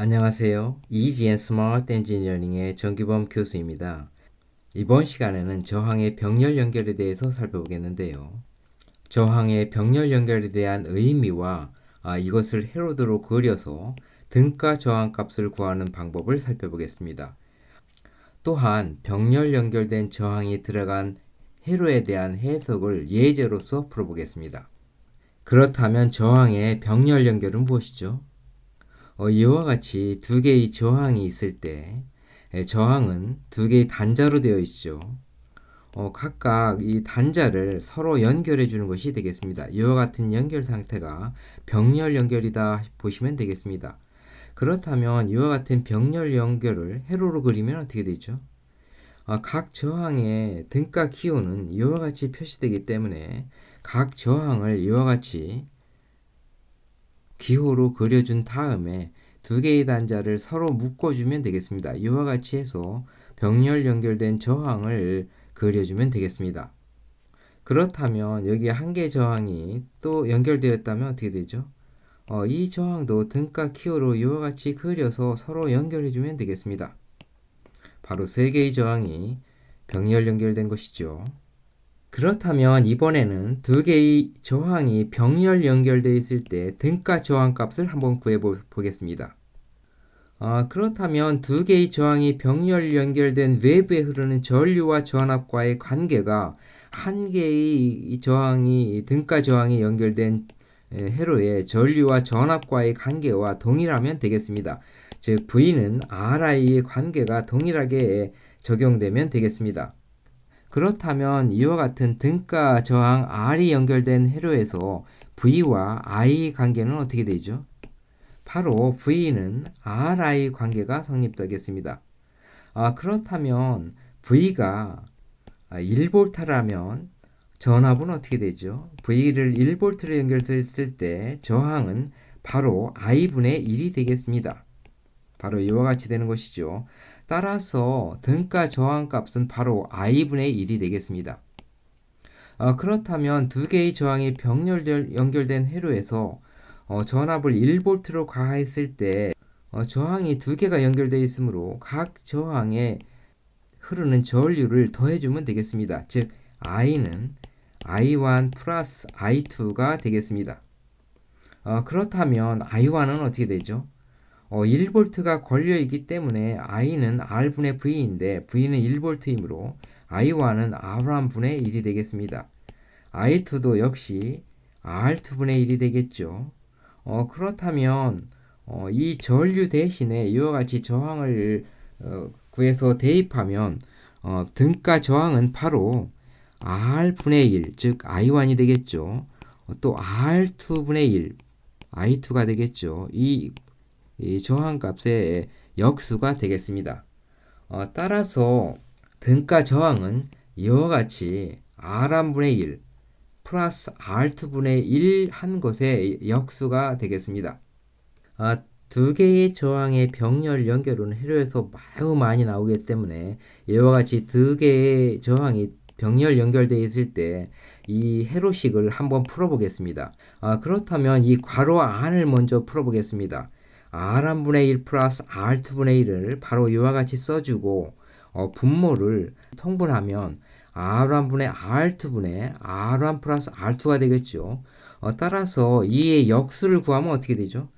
안녕하세요. 이지앤 스마트 엔지니어링의 정규범 교수입니다. 이번 시간에는 저항의 병렬 연결에 대해서 살펴보겠는데요. 저항의 병렬 연결에 대한 의미와 아, 이것을 헤로드로 그려서 등가 저항 값을 구하는 방법을 살펴보겠습니다. 또한 병렬 연결된 저항이 들어간 회로에 대한 해석을 예제로서 풀어보겠습니다. 그렇다면 저항의 병렬 연결은 무엇이죠? 어, 이와 같이 두 개의 저항이 있을 때 에, 저항은 두 개의 단자로 되어 있죠. 어, 각각 이 단자를 서로 연결해 주는 것이 되겠습니다. 이와 같은 연결 상태가 병렬 연결이다 보시면 되겠습니다. 그렇다면 이와 같은 병렬 연결을 회로로 그리면 어떻게 되죠? 어, 각 저항의 등가 기호는 이와 같이 표시되기 때문에 각 저항을 이와 같이 기호로 그려준 다음에 두 개의 단자를 서로 묶어주면 되겠습니다. 이와 같이 해서 병렬 연결된 저항을 그려주면 되겠습니다. 그렇다면 여기 한 개 저항이 또 연결되었다면 어떻게 되죠? 어, 이 저항도 등가 키호로 이와 같이 그려서 서로 연결해주면 되겠습니다. 바로 세 개의 저항이 병렬 연결된 것이죠. 그렇다면 이번에는 두 개의 저항이 병렬 연결되어 있을 때 등가 저항 값을 한번 구해 보겠습니다. 아, 그렇다면 두 개의 저항이 병렬 연결된 외부에 흐르는 전류와 전압과의 관계가 한 개의 저항이 등가 저항이 연결된 회로의 전류와 전압과의 관계와 동일하면 되겠습니다. 즉 V는 RI의 관계가 동일하게 적용되면 되겠습니다. 그렇다면 이와 같은 등가 저항 R이 연결된 회로에서 V와 I 관계는 어떻게 되죠? 바로 V는 RI 관계가 성립되겠습니다. 아, 그렇다면 V가 1V라면 전압은 어떻게 되죠? V를 1V로 연결했을 때 저항은 바로 I분의 1이 되겠습니다. 바로 이와 같이 되는 것이죠. 따라서 등가 저항 값은 바로 i분의 1이 되겠습니다. 어, 그렇다면 두 개의 저항이 병렬 연결된 회로에서 어, 전압을 1V로 가했을 때 어, 저항이 두 개가 연결되어 있으므로 각 저항에 흐르는 전류를 더해주면 되겠습니다. 즉 i는 i1 플러스 i2가 되겠습니다. 어, 그렇다면 i1은 어떻게 되죠? 어, 1V가 걸려 있기 때문에 I는 R분의 V인데 V는 1V이므로 I1은 R1분의 1이 되겠습니다. I2도 역시 R2분의 1이 되겠죠. 어, 그렇다면 어, 이 전류 대신에 이와 같이 저항을 어, 구해서 대입하면 어, 등가 저항은 바로 R분의 1, 즉 I1이 되겠죠. 어, 또 R2분의 1, I2가 되겠죠. 이 이 저항값의 역수가 되겠습니다. 어, 따라서 등가 저항은 이와 같이 R1분의 1 플러스 R2분의 1 한 것의 역수가 되겠습니다. 아, 두 개의 저항의 병렬 연결은 회로에서 매우 많이 나오기 때문에 이와 같이 두 개의 저항이 병렬 연결되어 있을 때이 회로식을 한번 풀어보겠습니다. 아, 그렇다면 이 괄호 안을 먼저 풀어보겠습니다. R1분의 1 플러스 R2분의 1을 바로 이와 같이 써주고 어, 분모를 통분하면 R1분의 R2분의 R1 플러스 R2가 되겠죠. 어, 따라서 이의 역수를 구하면 어떻게 되죠?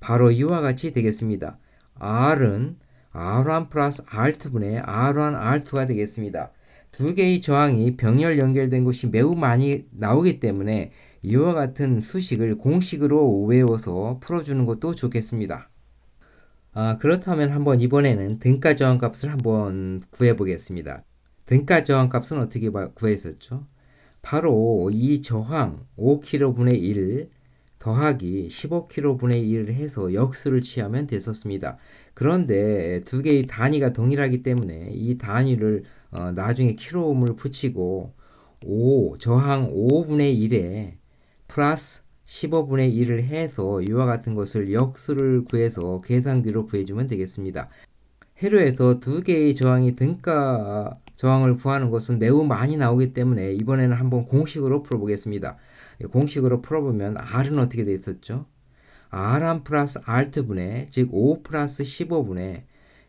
바로 이와 같이 되겠습니다. R은 R1 플러스 R2분의 R1 R2가 되겠습니다. 두 개의 저항이 병렬 연결된 곳이 매우 많이 나오기 때문에 이와 같은 수식을 공식으로 외워서 풀어주는 것도 좋겠습니다. 아, 그렇다면 한번 이번에는 등가 저항 값을 한번 구해 보겠습니다. 등가 저항 값은 어떻게 구했었죠? 바로 이 저항 5kg분의 1 더하기 15kg분의 1을 해서 역수를 취하면 됐었습니다. 그런데 두 개의 단위가 동일하기 때문에 이 단위를 어, 나중에 킬로옴을 붙이고 5 저항 5분의 1에 플러스 15분의 1을 해서 이와 같은 것을 역수를 구해서 계산기로 구해주면 되겠습니다. 회로에서 두 개의 저항이 등가 저항을 구하는 것은 매우 많이 나오기 때문에 이번에는 한번 공식으로 풀어보겠습니다. 공식으로 풀어보면 R은 어떻게 되어 있었죠? R1 플러스 R분의 즉 5 플러스 15분의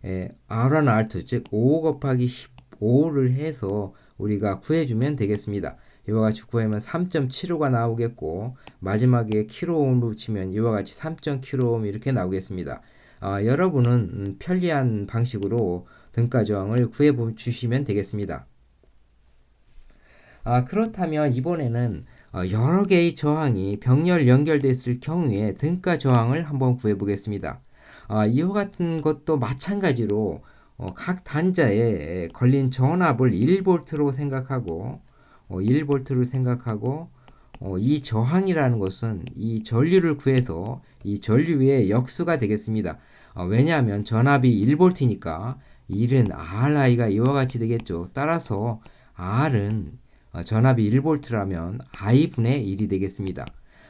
R1 R2 즉 5 곱하기 15를 해서 우리가 구해주면 되겠습니다. 이와 같이 구하면 3.75가 나오겠고 마지막에 킬로옴을 붙이면 이와 같이 3.kΩ 이렇게 나오겠습니다. 아, 여러분은 음, 편리한 방식으로 등가 저항을 구해 주시면 되겠습니다. 아, 그렇다면 이번에는 어, 여러 개의 저항이 병렬 연결됐을 경우에 등가 저항을 한번 구해 보겠습니다. 아, 이와 같은 것도 마찬가지로 어, 각 단자에 걸린 전압을 1볼트로 생각하고 어, 1볼트를 생각하고 어, 이 저항이라는 것은 이 전류를 구해서 이 전류의 역수가 되겠습니다. 어, 왜냐하면 전압이 1볼트니까 1은 RI가 이와 같이 되겠죠. 따라서 R은 어, 전압이 1볼트라면 I분의 1이 되겠습니다.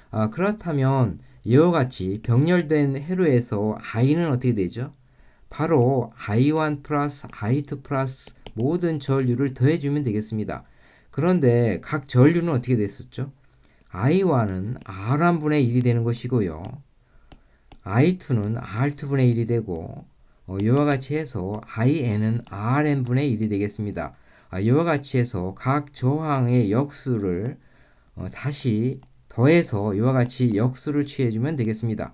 어, 그렇다면 이와 같이 병렬된 회로에서 I는 어떻게 되죠? 바로 I1 플러스 I2 플러스 모든 전류를 더해주면 되겠습니다. 그런데 각 전류는 어떻게 됐었죠? I1은 R1분의 1이 되는 것이고요. I2는 R2분의 1이 되고 어, 이와 같이 해서 IN은 RN분의 1이 되겠습니다. 아, 이와 같이 해서 각 저항의 역수를 어, 다시 더해서 이와 같이 역수를 취해주면 되겠습니다.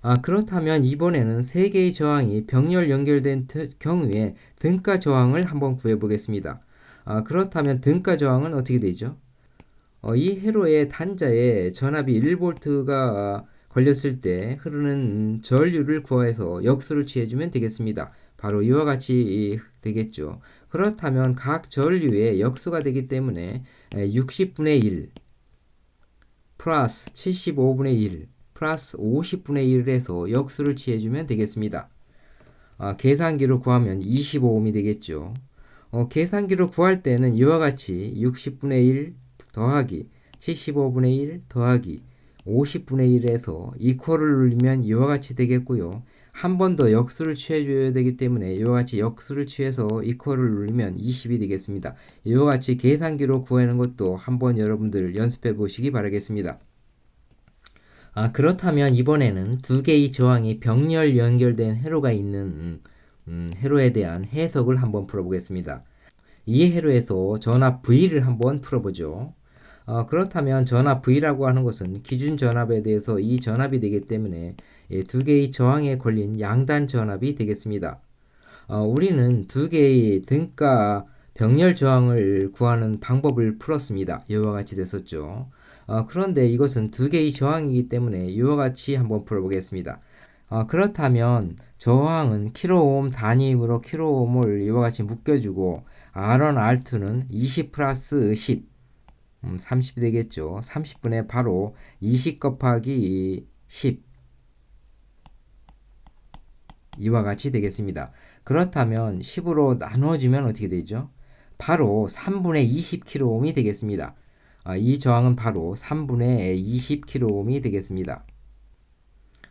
아, 그렇다면 이번에는 세 개의 저항이 병렬 연결된 경우에 등가 저항을 한번 구해보겠습니다. 아, 그렇다면 등가 저항은 어떻게 되죠? 어, 이 회로의 단자에 전압이 1볼트가 걸렸을 때 흐르는 전류를 구해서 역수를 취해주면 되겠습니다. 바로 이와 같이 되겠죠. 그렇다면 각 전류의 역수가 되기 때문에 60분의 1 플러스 75분의 1 플러스 50분의 1을 해서 역수를 취해주면 되겠습니다. 아, 계산기로 구하면 25옴이 되겠죠. 어, 계산기로 구할 때는 이와 같이 60분의 1 더하기 75분의 1 더하기 50분의 1에서 이퀄을 눌리면 이와 같이 되겠고요. 한 번 더 역수를 취해줘야 되기 때문에 이와 같이 역수를 취해서 이퀄을 누르면 20이 되겠습니다. 이와 같이 계산기로 구하는 것도 한번 여러분들 연습해 보시기 바라겠습니다. 아, 그렇다면 이번에는 두 개의 저항이 병렬 연결된 회로가 있는 음, 회로에 대한 해석을 한번 풀어보겠습니다. 이 회로에서 전압 V를 한번 풀어보죠. 어, 그렇다면 전압 V라고 하는 것은 기준 전압에 대해서 이 전압이 되기 때문에 예, 두 개의 저항에 걸린 양단 전압이 되겠습니다. 어, 우리는 두 개의 등가 병렬 저항을 구하는 방법을 풀었습니다. 이와 같이 됐었죠. 어, 그런데 이것은 두 개의 저항이기 때문에 이와 같이 한번 풀어보겠습니다. 어, 그렇다면 저항은 킬로옴 단위으로 킬로옴을 이와 같이 묶여주고 R1, R2는 20 플러스 10 음, 30이 되겠죠. 30분의 바로 20 곱하기 10 이와 같이 되겠습니다. 그렇다면 10으로 나누어지면 어떻게 되죠? 바로 3분의 20kΩ이 되겠습니다. 아, 이 저항은 바로 3분의 20kΩ이 되겠습니다.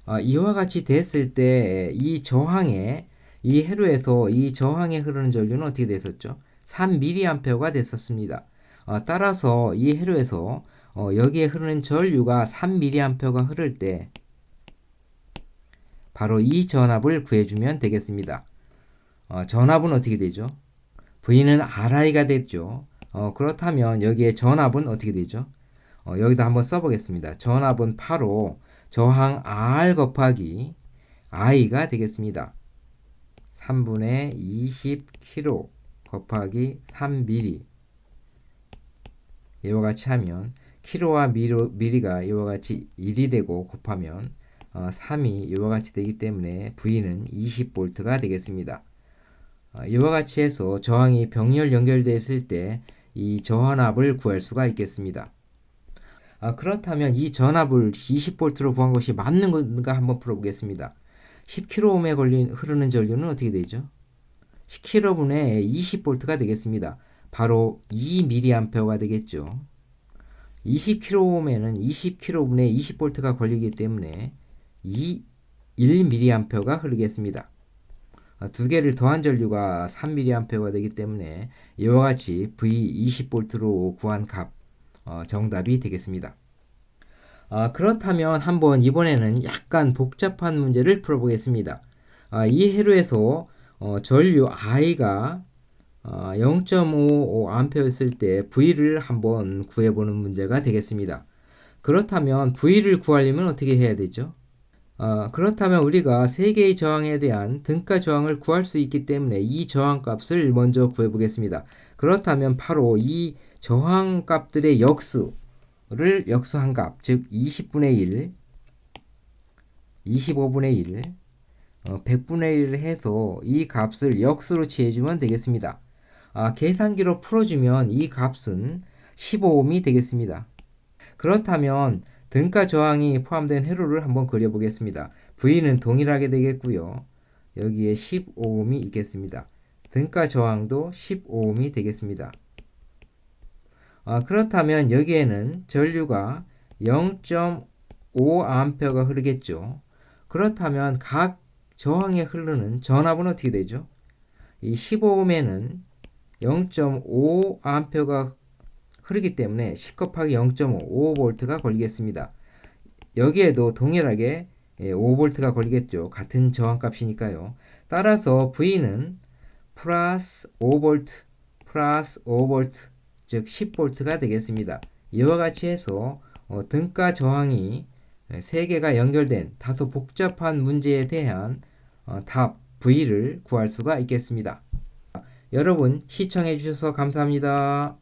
아, 이와 같이 됐을 때 이 저항에 이 회로에서 이 저항에 흐르는 전류는 어떻게 됐었죠? 3mA가 됐었습니다. 어, 따라서 이 회로에서 어, 여기에 흐르는 전류가 3mA가 흐를 때 바로 이 전압을 구해주면 되겠습니다. 어, 전압은 어떻게 되죠? V는 RI가 됐죠. 어, 그렇다면 여기에 전압은 어떻게 되죠? 어, 여기다 한번 써보겠습니다. 전압은 바로 저항 R 곱하기 I가 되겠습니다. 3분의 20kg 곱하기 3mm 이와 같이 하면 키로와 미로, 미리가 이와 같이 1이 되고 곱하면 어, 3이 이와 같이 되기 때문에 V는 20V가 되겠습니다. 어, 이와 같이 해서 저항이 병렬 연결되었을 때 이 저항압을 구할 수가 있겠습니다. 아, 그렇다면 이 전압을 20V로 구한 것이 맞는 건가 한번 풀어보겠습니다. 10kΩ에 걸린 흐르는 전류는 어떻게 되죠? 10kV분의 20V가 되겠습니다. 바로 2mA가 되겠죠. 20kΩ에는 20kV분의 20V가 걸리기 때문에 2 1mA가 흐르겠습니다. 아, 두 개를 더한 전류가 3mA가 되기 때문에 이와 같이 V 20V로 구한 값 어, 정답이 되겠습니다. 아, 그렇다면 한번 이번에는 약간 복잡한 문제를 풀어보겠습니다. 아, 이 회로에서 어, 전류 I가 어, 0.55A였을 때 V를 한번 구해보는 문제가 되겠습니다. 그렇다면 V를 구하려면 어떻게 해야 되죠? 어, 그렇다면 우리가 세 개의 저항에 대한 등가 저항을 구할 수 있기 때문에 이 저항 값을 먼저 구해보겠습니다. 그렇다면 바로 이 저항 값들의 역수를 역수한 값, 즉 20분의 1, 25분의 1, 어, 100분의 1을 해서 이 값을 역수로 취해주면 되겠습니다. 아, 계산기로 풀어주면 이 값은 15옴이 되겠습니다. 그렇다면 등가 저항이 포함된 회로를 한번 그려보겠습니다. V는 동일하게 되겠고요. 여기에 15옴이 있겠습니다. 등가 저항도 15옴이 되겠습니다. 아, 그렇다면 여기에는 전류가 0.5A가 흐르겠죠. 그렇다면 각 저항에 흐르는 전압은 어떻게 되죠? 이 15옴에는 0.5A가 흐르기 때문에 10 곱하기 0.5 5V가 걸리겠습니다. 여기에도 동일하게 5V가 걸리겠죠. 같은 저항값이니까요. 따라서 V는 플러스 5V 플러스 5V 즉 10V가 되겠습니다. 이와 같이 해서 어, 등가 저항이 세 개가 연결된 다소 복잡한 문제에 대한 어, 답 V를 구할 수가 있겠습니다. 여러분 시청해 주셔서 감사합니다.